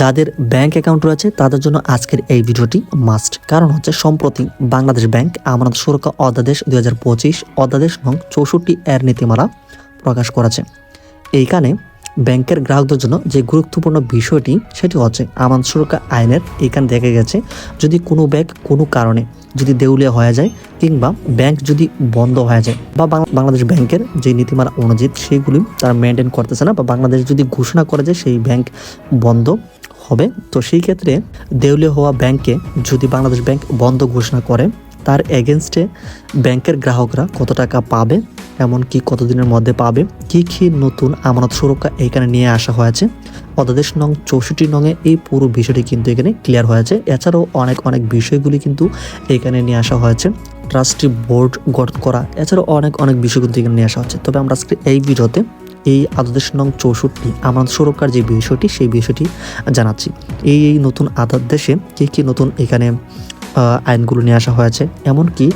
যাদের bank account রয়েছে, তাদের জন্য আজকের এই ভিডিওটি মাস্ট কারণ হচ্ছে সম্প্রতি বাংলাদেশ ব্যাংক আমানত সুরক্ষা অধ্যাদেশ দুই হাজার পঁচিশ, অধ্যাদেশ নং চৌষট্টি এর নীতিমালা প্রকাশ করেছে। এইখানে ব্যাংকের গ্রাহকদের জন্য যে গুরুত্বপূর্ণ বিষয়টি সেটি হচ্ছে আমান সুরক্ষা আইনের এখানে দেখা গেছে, যদি কোনো ব্যাংক কোনো কারণে যদি দেউলিয়া হয়ে যায় কিংবা ব্যাংক যদি বন্ধ হয়ে যায় বা বাংলাদেশ ব্যাংকের যে নীতিমালা অনুযায়ী সেগুলি তারা মেনটেন করতেছে না বা বাংলাদেশ যদি ঘোষণা করে যে সেই ব্যাংক বন্ধ হবে, তো সেই ক্ষেত্রে দেউলিয়া হওয়া ব্যাংকে যদি বাংলাদেশ ব্যাংক বন্ধ ঘোষণা করে তার এগেনস্টে ব্যাংকের গ্রাহকরা কত টাকা পাবে এমন এমনকি কতদিনের মধ্যে পাবে, কি কি নতুন আমানত সুরক্ষা এখানে নিয়ে আসা হয়েছে, অধ্যাদেশ নং চৌষট্টি নংয়ে এই পুরো বিষয়টি কিন্তু এখানে ক্লিয়ার হয়েছে। এছাড়াও অনেক অনেক বিষয়গুলি কিন্তু এখানে নিয়ে আসা হয়েছে ট্রাস্টি বোর্ড গঠন করা, এছাড়াও অনেক অনেক বিষয় কিন্তু এখানে নিয়ে আসা হচ্ছে তবে আমরা আজকে এই ভিডিওতে এই আদেশ নং চৌষট্টি আমানত সুরক্ষার যে বিষয়টি, সেই বিষয়টি জানাচ্ছি। এই এই নতুন আদেশে কী কী নতুন এখানে আইনগুলো নিয়ে আসা হয়েছে। এমনকি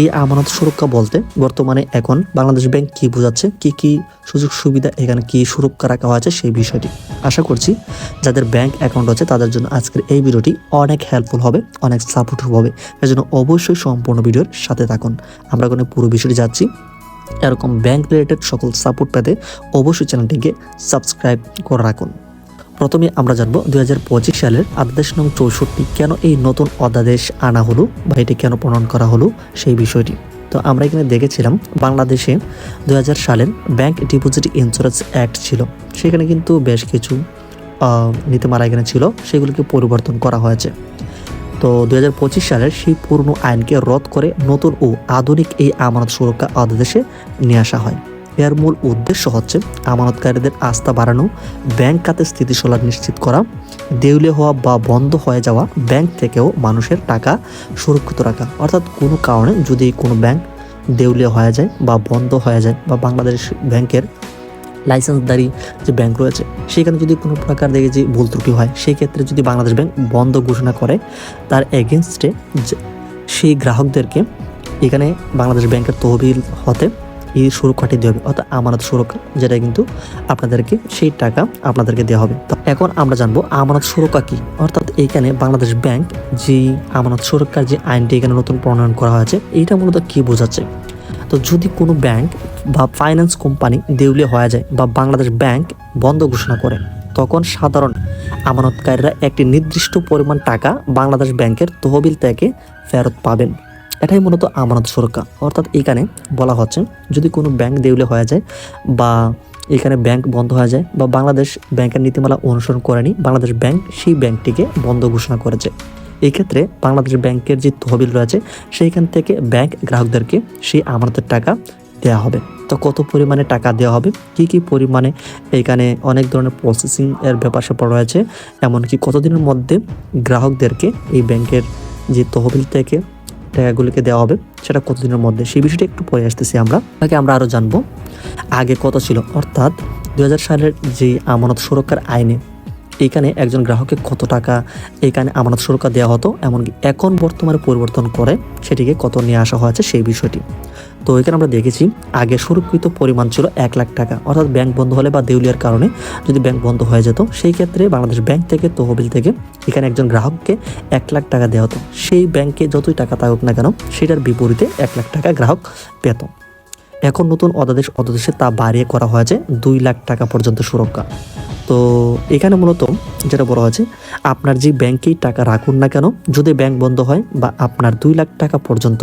এই আমানত সুরক্ষা বলতে বর্তমানে এখন বাংলাদেশ ব্যাংক কি বোঝাচ্ছে, কি কি সুযোগ সুবিধা এখানে কি সুরক্ষা রাখা হয়েছে সেই বিষয়টি আশা করছি যাদের ব্যাংক অ্যাকাউন্ট আছে তাদের জন্য আজকের এই ভিডিওটি অনেক হেল্পফুল হবে, অনেক সাপোর্টিভ হবে। এজন্য অবশ্যই সম্পূর্ণ ভিডিওর সাথে থাকুন। আমরা কোনো পুরো বিষয়টি যাচ্ছি। এরকম ব্যাংক রিলেটেড সকল সাপোর্ট পেতে অবশ্যই চ্যানেলটিকে সাবস্ক্রাইব করে রাখুন। প্রথমে আমরা জানব দু হাজার পঁচিশ সালের আদেশ নং চৌষট্টি কেন এই নতুন অধ্যাদেশ আনা হলো বা এটি কেন প্রণয়ন করা হলো সেই বিষয়টি। তো আমরা এখানে দেখেছিলাম বাংলাদেশে দু হাজার সালের ব্যাংক ডিপোজিট ইন্স্যুরেন্স অ্যাক্ট ছিল। সেখানে কিন্তু বেশ কিছু নীতিমালা এখানে ছিল, সেগুলিকে পরিবর্তন করা হয়েছে। তো দু হাজার পঁচিশ সালের সেই পুরনো আইনকে রদ করে নতুন ও আধুনিক এই আমানত সুরক্ষা অধ্যাদেশে নিয়ে আসা হয়। এর মূল উদ্দেশ্য হচ্ছে আমানতকারীদের আস্থা বাড়ানো, ব্যাংক খাতে স্থিতিশীলতা নিশ্চিত করা, দেউলে হওয়া বা বন্ধ হয়ে যাওয়া, ব্যাংক থেকেও মানুষের টাকা সুরক্ষিত রাখা। অর্থাৎ কোনো কারণে যদি কোনো ব্যাংক দেউলিয়া হয়ে যায় বা বন্ধ হয়ে যায় বা বাংলাদেশ ব্যাংকের লাইসেন্সদারি যে ব্যাংক রয়েছে, সেখানে যদি কোনো প্রকার দেখে যে ভুল ত্রুটি হয় সেই ক্ষেত্রে যদি বাংলাদেশ ব্যাংক বন্ধ ঘোষণা করে, তার এগেনস্টে সেই গ্রাহকদেরকে এখানে বাংলাদেশ ব্যাংকের তহবিল হতে এই সুরক্ষাটি দেওয়া হবে। অর্থাৎ আমানত সুরক্ষা যেটা কিন্তু আপনাদেরকে সেই টাকা আপনাদেরকে দেওয়া হবে। তো এখন আমরা জানব আমানত সুরক্ষা কি? অর্থাৎ এইখানে বাংলাদেশ ব্যাংক যে আমানত সুরক্ষার যে আইনটি এখানে নতুন প্রণয়ন করা হয়েছে, এইটা মূলত কি বোঝাচ্ছে? তো যদি কোনো ব্যাংক বা ফাইন্যান্স কোম্পানি দেউলিয়া হয়ে যায় বা বাংলাদেশ ব্যাংক বন্ধ ঘোষণা করে, তখন সাধারণ আমানতকারীরা একটি নির্দিষ্ট পরিমাণ টাকা বাংলাদেশ ব্যাংকের তহবিল থেকে ফেরত পাবেন। এটাই মূলত আমানত সুরক্ষা। অর্থাৎ এখানে বলা হচ্ছে, যদি কোনো ব্যাংক দেউলে হয়ে যায় বা এখানে ব্যাংক বন্ধ হয়ে যায় বা বাংলাদেশ ব্যাংকের নীতিমালা অনুসরণ করেনি বাংলাদেশ ব্যাংক সেই ব্যাংকটিকে বন্ধ ঘোষণা করেছে। এই ক্ষেত্রে বাংলাদেশ ব্যাংকের যে তহবিল রয়েছে, সেইখান থেকে ব্যাংক গ্রাহকদেরকে সেই আমানতের টাকা দেওয়া হবে। তো কত পরিমাণে টাকা দেওয়া হবে, কি কি পরিমাণে এখানে অনেক ধরনের প্রসেসিং এর ব্যাপার স্যাপার রয়েছে, এমনকি কতদিনের মধ্যে গ্রাহকদেরকে এই ব্যাংকের যে তহবিল থেকে টাকাগুলিকে দেওয়া হবে, সেটা কতদিনের মধ্যে? সেই বিষয়টি একটু পরে আসতেছি আমরা। তাকে আমরা আরও জানব। আগে কত ছিল? অর্থাৎ দু হাজার সালের যে আমানত সুরক্ষার আইনে এখানে একজন গ্রাহককে কত টাকা এখানে আমানত সুরক্ষা দেওয়া হতো, এমনকি এখন বর্তমানে পরিবর্তন করে সেটিকে কত নিয়ে আসা হয়েছে সেই বিষয়টি। তো এখানে আমরা দেখেছি, আগে সুরক্ষিত পরিমাণ ছিল এক লাখ টাকা, অর্থাৎ ব্যাংক বন্ধ হলে বা দেউলিয়ার কারণে যদি ব্যাংক বন্ধ হয়ে যেত, সেই ক্ষেত্রে বাংলাদেশ ব্যাংক থেকে তহবিল থেকে এখানে একজন গ্রাহককে এক লাখ টাকা দেওয়া হতো। সেই ব্যাংকে যতই টাকা থাকুক না কেন, সেটার বিপরীতে এক লাখ টাকা গ্রাহক পেত। এখন নতুন অধ্যাদেশ অধ্যাদেশে তা বাড়িয়ে করা হয়েছে, দুই লাখ টাকা পর্যন্ত সুরক্ষা। তো এখানে মূলত যেটা বলা হয়েছে, আপনার যে ব্যাংকেই টাকা রাখুন না কেন, যদি ব্যাংক বন্ধ হয় বা আপনার দুই লাখ টাকা পর্যন্ত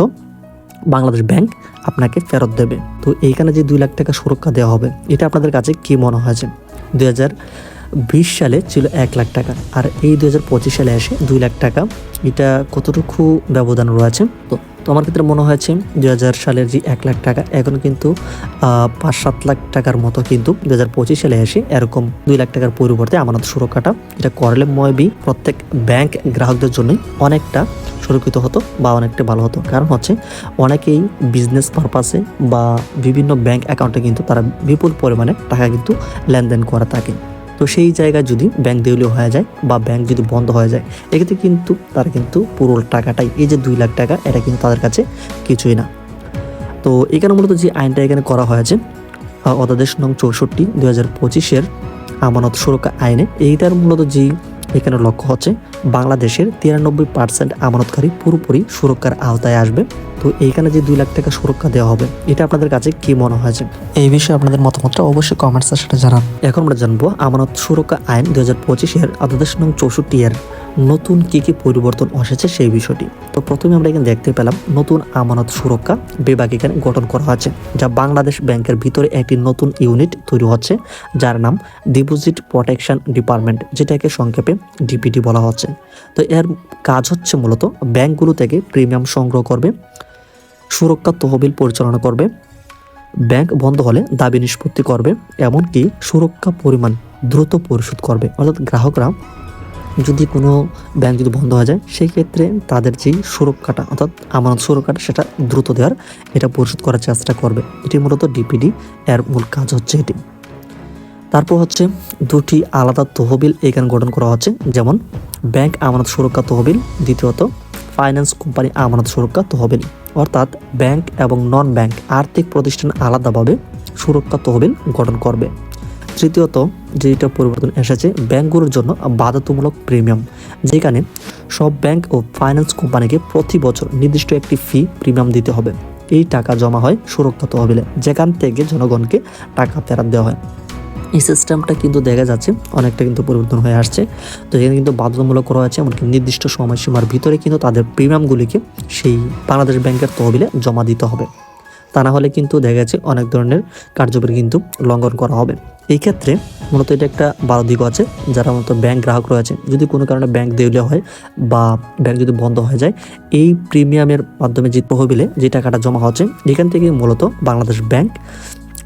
বাংলাদেশ ব্যাংক আপনাকে ফেরত দেবে। তো এইখানে যে দুই লাখ টাকা সুরক্ষা দেওয়া হবে, এটা আপনাদের কাছে কি মনে হয়েছে? দুই হাজার বিশ সালে ছিল এক লাখ টাকা। আর এই দু হাজার পঁচিশ সালে এসে দুই লাখ টাকা। এটা কতটুকু ব্যবধান রয়েছে? তো তো আমার ক্ষেত্রে মনে হয়েছে দু হাজার সালের যে এক লাখ টাকা, এখন কিন্তু পাঁচ সাত লাখ টাকার মতো কিন্তু দু হাজার পঁচিশ সালে এসে এরকম দুই লাখ টাকার পরিবর্তে আমানত সুরক্ষাটা, এটা করলে ময়বি প্রত্যেক ব্যাংক গ্রাহকদের জন্যই অনেকটা সুরক্ষিত হতো বা অনেকটা ভালো হতো। কারণ হচ্ছে অনেকেই বিজনেস পারপাসে বা বিভিন্ন ব্যাংক অ্যাকাউন্টে কিন্তু তারা বিপুল পরিমাণে টাকা কিন্তু লেনদেন করে থাকে। তো সেই জায়গা যদি ব্যাংক দেউলিও হয়ে যায় বা ব্যাংক যদি বন্ধ হয়ে যায়, এক্ষেত্রে কিন্তু তারা কিন্তু পুরো টাকাটাই, এই যে দুই লাখ টাকা, এটা কিন্তু তাদের কাছে কিছুই না। তো এখানে মূলত যে আইনটা এখানে করা হয়েছে অধ্যাদেশ নং চৌষট্টি দু হাজার পঁচিশের আমানত সুরক্ষা আইনে, এইটার মূলত যে এখানে লক্ষ্য হচ্ছে বাংলাদেশের তিরানব্বই পার্সেন্ট আমানতকারী পুরোপুরি সুরক্ষার আওতায় আসবে। তো এইখানে যে দুই লাখ টাকা সুরক্ষা দেওয়া হবে এটা আপনাদের কাছে কি মনে হয়েছে এই বিষয়ে আপনাদের মতামতটা অবশ্যই কমেন্টসের সেটা জানান। এখন আমরা জানব আমানত সুরক্ষা আইন দুই হাজার পঁচিশের অধ্যাদেশ নং চৌষট্টি এর। নতুন কি কি পরিবর্তন এসেছে সেই বিষয়টি। তো প্রথমে আমরা এখানে দেখতে পেলাম নতুন আমানত সুরক্ষা বিভাগ এখানে গঠন করা হয়েছে, যা বাংলাদেশ ব্যাংকের ভিতরে একটি নতুন ইউনিট তৈরি হচ্ছে, যার নাম ডিপোজিট প্রোটেকশন ডিপার্টমেন্ট যেটাকে সংক্ষেপে ডিপিডি বলা হচ্ছে। তো এর কাজ হচ্ছে মূলত ব্যাংকগুলো থেকে প্রিমিয়াম সংগ্রহ করবে, সুরক্ষা তহবিল পরিচালনা করবে, ব্যাংক বন্ধ হলে দাবি নিষ্পত্তি করবে, এমনকি সুরক্ষা পরিমাণ দ্রুত পরিশোধ করবে। অর্থাৎ গ্রাহকরা যদি কোনো ব্যাংক যদি বন্ধ হয়ে যায়, সেই ক্ষেত্রে তাদের যেই সুরক্ষাটা, অর্থাৎ আমানত সুরক্ষাটা, সেটা দ্রুত দেওয়ার এটা পরিশোধ করার চেষ্টা করবে। এটি মূলত ডিপিডি এর মূল কাজ হচ্ছে এটি। তারপর হচ্ছে দুটি আলাদা তহবিল এখানে গঠন করা হচ্ছে, যেমন ব্যাংক আমানত সুরক্ষা তহবিল, দ্বিতীয়ত ফাইন্যান্স কোম্পানি আমানত সুরক্ষা তহবিল। অর্থাৎ ব্যাংক এবং নন ব্যাংক আর্থিক প্রতিষ্ঠান আলাদাভাবে সুরক্ষা তহবিল গঠন করবে। তৃতীয়ত যেটা পরিবর্তন এসেছে, ব্যাংকগুলোর জন্য বাধ্যতামূলক প্রিমিয়াম। যেখানে সব ব্যাংক ও ফাইন্যান্স কোম্পানিকে প্রতি বছর নির্দিষ্ট একটি ফি প্রিমিয়াম দিতে হবে। এই টাকা জমা হয় সুরক্ষা তহবিলে, যেখান থেকে জনগণকে টাকা ফেরত দেওয়া হয়। এই সিস্টেমটা কিন্তু দেখা যাচ্ছে, অনেকটা কিন্তু পরিবর্তন হয়ে আসছে। তো এখানে কিন্তু বাধ্যতামূলক করা হয়েছে, এমনকি নির্দিষ্ট সময়সীমার ভিতরে কিন্তু তাদের প্রিমিয়ামগুলিকে সেই বাংলাদেশ ব্যাংকের তহবিলে জমা দিতে হবে। তা না হলে কিন্তু দেখা যাচ্ছে অনেক ধরনের কার্যকরী কিন্তু লঙ্ঘন করা হবে। এই ক্ষেত্রে মূলত এটা একটা ভালো দিক আছে, যারা মূলত ব্যাংক গ্রাহক রয়েছে যদি কোনো কারণে ব্যাংক দেউলিয়া হয় বা ব্যাংক যদি বন্ধ হয়ে যায়, এই প্রিমিয়ামের মাধ্যমে যে তহবিলে যে টাকাটা জমা হচ্ছে, এখান থেকে মূলত বাংলাদেশ ব্যাংক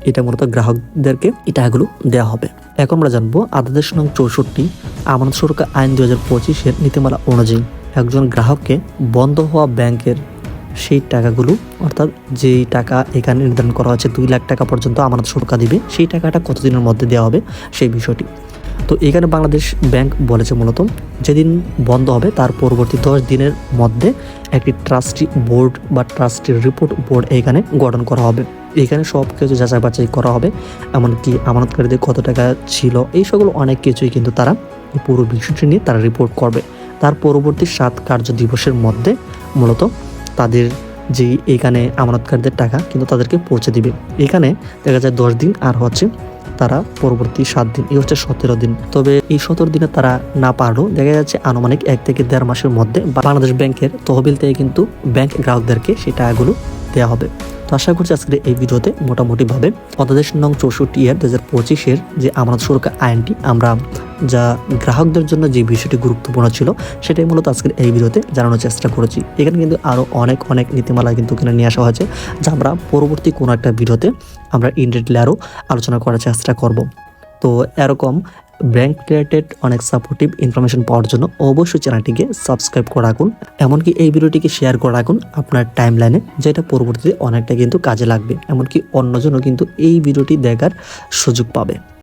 এটা মূলত গ্রাহকদেরকে এই টাকাগুলো দেওয়া হবে। এখন আমরা জানব আদাদেশ নং চৌষট্টি, আমানত সুরক্ষা আইন দুই হাজার পঁচিশের নীতিমালা অনুযায়ী একজন গ্রাহককে বন্ধ হওয়া ব্যাংকের সেই টাকাগুলো, অর্থাৎ যেই টাকা এখানে নির্ধারণ করা হচ্ছে দুই লাখ টাকা পর্যন্ত আমানত সুরক্ষা দিবে, সেই টাকাটা কতদিনের মধ্যে দেওয়া হবে সেই বিষয়টি। তো এখানে বাংলাদেশ ব্যাংক বলেছে মূলত, যেদিন বন্ধ হবে তার পরবর্তী দশ দিনের মধ্যে একটি ট্রাস্টি বোর্ড বা ট্রাস্টি রিপোর্ট বোর্ড এখানে গঠন করা হবে। এখানে সব কিছু যাচাই বাছাই করা হবে, এমনকি আমানতকারীদের কত টাকা ছিল, এই সকল অনেক কিছুই কিন্তু তারা পুরো বিষয়টি নিয়ে তারা রিপোর্ট করবে। তার পরবর্তী সাত কার্য দিবসের মধ্যে মূলত তাদের যে এখানে আমানতকারীদের টাকা কিন্তু তাদেরকে পৌঁছে দিবে। এখানে দেখা যায় দশ দিন আর হচ্ছে তারা পরবর্তী সাত দিন, এই হচ্ছে সতেরো দিন। তবে এই সতেরো দিনে তারা না পারলেও দেখা যাচ্ছে আনুমানিক এক থেকে দেড় মাসের মধ্যে বাংলাদেশ ব্যাংকের তহবিল থেকে কিন্তু ব্যাংক গ্রাহকদেরকে সেই টাকাগুলো দেওয়া হবে। তো আশা করছি আজকের এই ভিডিওতে মোটামুটিভাবে অধ্যাদেশ নং চৌষট্টি এর দু হাজার পঁচিশের যে আমানত সুরক্ষা আইনটি আমরা যা গ্রাহকদের জন্য যে বিষয়টি গুরুত্বপূর্ণ ছিল, সেটাই মূলত আজকের এই ভিডিওতে জানানোর চেষ্টা করেছি। এখানে কিন্তু আরও অনেক অনেক নীতিমালা কিন্তু এখানে নিয়ে আসা হয়েছে, যা আমরা পরবর্তী কোনো একটা ভিডিওতে আমরা ইনডিটেলে আরও আলোচনা করার চেষ্টা করব। তো এরকম ব্যাংক রিলেটেড অনেক সাপোর্টিভ ইনফরমেশন পাওয়ার জন্য অবশ্যই চ্যানেলটিকে সাবস্ক্রাইব করে রাখুন। এমনকি এই ভিডিওটিকে শেয়ার করে রাখুন আপনার টাইম লাইনে যেটা পরবর্তীতে অনেকটা কিন্তু কাজে লাগবে। এমনকি অন্যজনও কিন্তু এই ভিডিওটি দেখার সুযোগ পাবে।